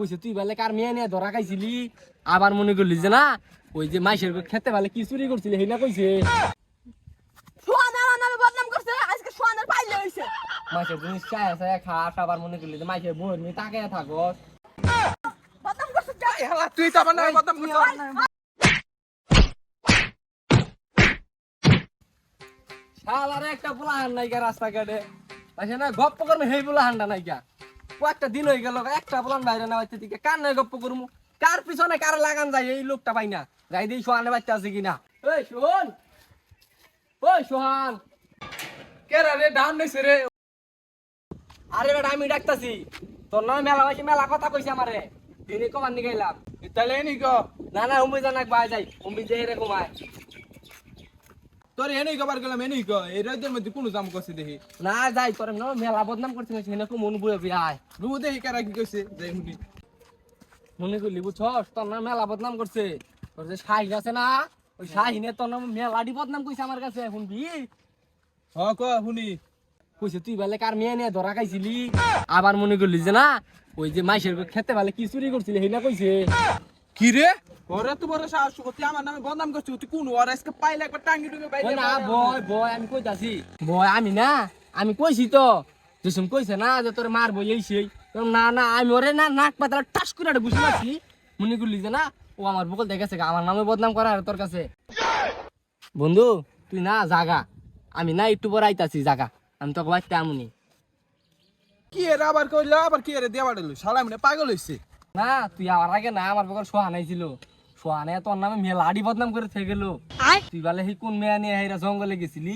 কইছে তুই বলে কার মেয়ে নিয়ে ধরা খাইছিলি? আবার মনে করলি যে না ওই যে মাইসের খেতে বলে কি চুরি করছিলি? কইছে। সোহানের পাইলে হইছে। মাইসের জিনিস চায় চায় খাস আবার মনে করলি যে মাইসের বই নিয়ে তাকে থাকস। তুই তো আমার নামে বদনাম করছিস। শালারে একটা পোলাহান নাইকা রাস্তাঘাটে। আচ্ছা না গপ্প করব সেই পোলাহানটা নাইকা। ও একটা দিন হয়ে গেল একটা পোলান বাইরে না দিকে। কার নাই গপ্প করব কার পিছনে কার লাগান যায় এই লোকটা পাই না। যাই দিই সোহানে বাচ্চা আছে কিনা। ওই সোহন! ওই সোহান! কেরা রে ডাউন নইছে রে। আরে বেটা আমি ডাকতাছি। তোর নামে মেলা হয়েছে মেলা কথা কইছে আমারে। দিনে কমান নিয়ে গেলাম। তাহলে গো না না উম্মি জানাক বাই যাই। উম্মি যে এরকম আয় তোর এনি গবার গেলাম এনি গো এই রোদের মধ্যে কোন জাম করছে দেখি। না যাই তোর না মেলা বদনাম করছিস সেখানে মন বুয়ে বুয়ে আয়। রুবু দেখি কেরা কি কইছে যাই হুনি মনে করলি বুঝছস? তোর নাম মেলা বদনাম করছে। তোর যে শাহিন আছে না ওই শাহিনে তোর নাম মেলাডি বদনাম কইছে আমার কাছে শুনবি? হ ক হুনি কইছে তুই বলে কার মেয়ে নিয়ে ধরা খাইছিলি? আবার মনে করলি যে না ওই যে মাইসের খেতে বলে কি চুরি করছিলি হেনা কইছে। কি রে? ওরে তো বড় সাহস তুই আমার নামে বদনাম করছিস তুই কোন ওর আজকে পাইলে একবার টাঙ্গি ডুবে বাইরে না বয় বয় আমি কইতাছি। বয় আমি না আমি কইছি তো। যেসম কইছে না যে তোর মার বই এই সেই। না না আমি ওরে না নাক পাতলা টাস করে একটা বুঝতে পারছি মনে করলি যে না ও আমার বকল দেখেছে আমার নামে বদনাম করা আর তোর কাছে। বন্ধু তুই না জাগা। আমি না একটু পর আইতাছি জাগা। আমি তোকে বাচ্চা আমুনি কি এর আবার কইলো আবার কি এর দেওয়া দিল শালা মানে পাগল হইছে। না তুই আমার আগে না আমার বকর সোহান আইছিল। সোহানে তোর নামে মেলাডি বদনাম করে থেকে গেল। তুই বলে হি কোন মেয়া নিয়ে হেরা জঙ্গলে গেছিলি?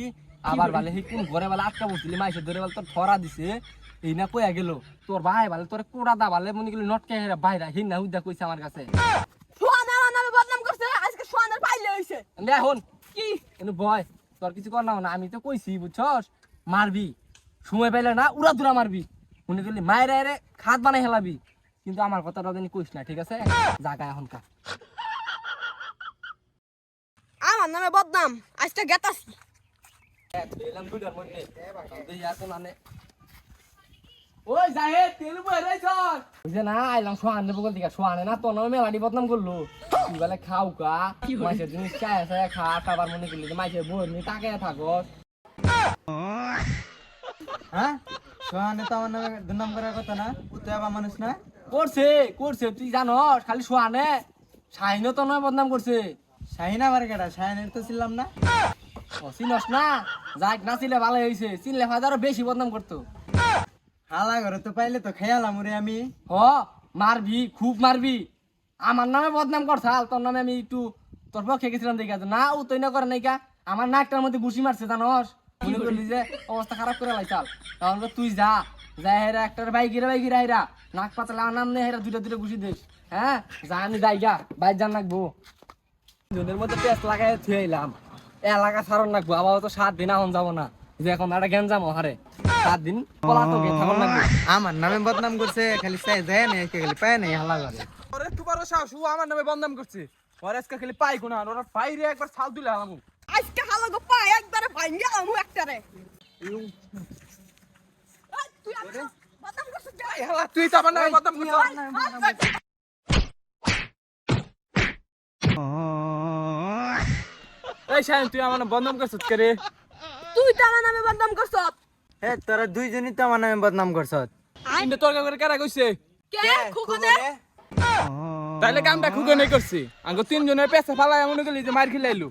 আবার বলে? হি কোন ঘরে বলে আটকা বসছিলি মাইসে ধরে বলে তোর ঠরা দিছে এই না কইয়া গেল। তোর ভাই বলে তোর কোড়া দা বলে মনে গেলি নটকে হেরা বাইরা হি না হুদা কইছে আমার কাছে। সোহান আমার নামে বদনাম করছে আজকে সোহানের পাইলে হইছে। লে হন কি? এনু ভয় তোর কিছু কর না না আমি তো কইছি বুঝছস? মারবি। সময় পাইলে না উড়া দুরা মারবি। মনে করলি মায়ের রে খাত বানাই হেলাবি। কিন্তু আমার কথাটা জানি কইস না ঠিক আছে? জাগা এখনকার। আমার নামে বদনাম আজকে গেতাছি এলাম দুইটার মধ্যে। দুই মানে। ওই জাহেদ তেল বই রইছ। বুঝে না আইলাম বগল দিকে। সোহানে না তোর নামে মেলাডি বদনাম করল। তুই বলে খাও কা মাইসের জিনিস চায় চায় খা খাবার মনে করলি যে মাইসের বই নি তাকে থাকস। হ্যাঁ? সোহানে তো আমার নামে দুর্নাম করার কথা না ও তো আবার মানুষ না? করছে করছে তুই জানস খালি সোহানে শাহিনও তো নয় বদনাম করছে। শাহিন আবার কেটা শাহিনের তো ছিলাম না। ও চিনস না? যাক না চিনলে ভালো হয়েছে চিনলে আরও বেশি বদনাম করতো। হালা ঘরে তো পাইলে তো খেয়ালাম রে আমি। হ মারবি খুব মারবি। আমার নামে বদনাম করছাল তোর নামে আমি একটু তোর পক্ষে গেছিলাম দেখা না ও তৈ না করে নাইকা আমার নাকটার মধ্যে ঘুষি মারছে জানস? মনে করলি যে অবস্থা খারাপ করে লাইছাল তখন তো তুই যা। হেরা একটার হেরা নাক পাতলা নাম নেই হেরা দুইটা দুইটা ঘুষি দিস। হ্যাঁ? বাইর জান দুনের মধ্যে পেঁচ লাগাই থুয়ে এলাম এলাকা ছাড়ন রাখব আবার তো সাত দিন এখন যাব না। যে এখন একটা গ্যাঞ্জাম হারে সাত দিন থাকুন আমার নামে বদনাম করছে খালি চাই যায় না একে খালি পায় নাই হালা ঘরে ওরে তুই বড় সাহস ও আমার নামে বদনাম করছে। ওর আজকে খালি পাই কোনা ওর পাইরে একবার ছাল তুলে হালাম আজকে হালো গো পাই একবারে ভাঙ্গে আমু একটারে। এই, তুই করছিস তো আমার নামে বদনাম করছিস। এই শাহিন তুই আমার নামে বদনাম করছিস কে রে? তুই তো আমার নামে বদনাম করছ হে তোরা দুইজনই তো আমার নামে বদনাম করছ কিন্তু তোর করে কারা কইছে? কে? খুকুনে? তাইলে কামটা করছি। আঙ্গ তিনজনের পেছে ফালাই মনে করলি যে মার খিলাইলু।